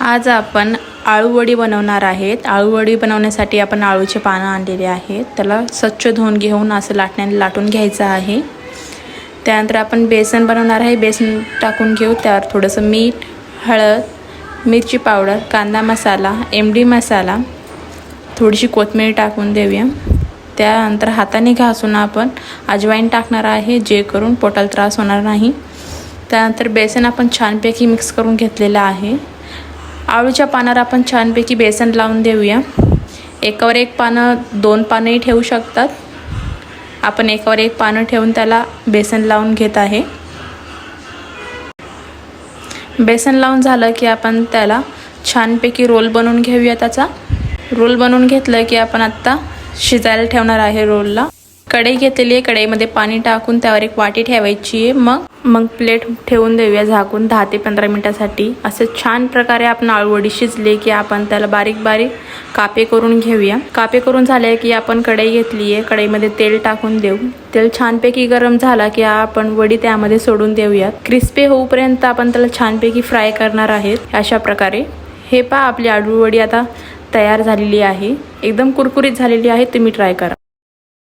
आज आपण आळूवडी बनवणार आहेत. आळूवडी बनवण्यासाठी आपण आळूचे पानं आणलेले आहेत. त्याला स्वच्छ धुवून घेऊन असं लाटण्याने लाटून घ्यायचं आहे. त्यानंतर आपण बेसन बनवणार आहे. बेसन टाकून घेऊ. त्यावर थोडंसं मीठ हळद मिरची पावडर कांदा मसाला एमडी मसाला थोडीशी कोथिंबीर टाकून देऊया. त्यानंतर हाताने घासून आपण अजवाईन टाकणार आहे जे करून पोटाला त्रास होणार नाही. त्यानंतर बेसन आपण छानपैकी मिक्स करून घेतलेलं आहे. आळूच्या पानावर आपण छानपैकी बेसन लावून देऊया. एकावर एक पानं दोन पानंही ठेवू शकतात. आपण एकावर एक पानं ठेवून त्याला बेसन लावून घेत आहे. बेसन लावून झालं की आपण त्याला छानपैकी रोल बनवून घेऊया त्याचा. रोल बनवून घेतलं की आपण आत्ता शिजायला ठेवणार आहे रोलला. कढई घेतलेली आहे. कढईमध्ये पाणी टाकून त्यावर एक वाटी ठेवायची आहे. मग मग प्लेट ठेवून देऊया झाकून दहा ते पंधरा मिनटासाठी. असं छान प्रकारे आपण आळूवडी शिजले की आपण त्याला बारीक बारीक कापे करून घेऊया. कापे करून झाले की आपण कढई घेतली आहे. कढईमध्ये तेल टाकून देऊ. तेल छानपैकी गरम झाला की आपण वडी त्यामध्ये सोडून देऊयात क्रिस्पी होऊपर्यंत आपण त्याला छानपैकी फ्राय करणार आहेत. अशा प्रकारे. हे पहा आपली आळूवडी आता तयार झालेली आहे. एकदम कुरकुरीत झालेली आहे. तुम्ही ट्राय करा.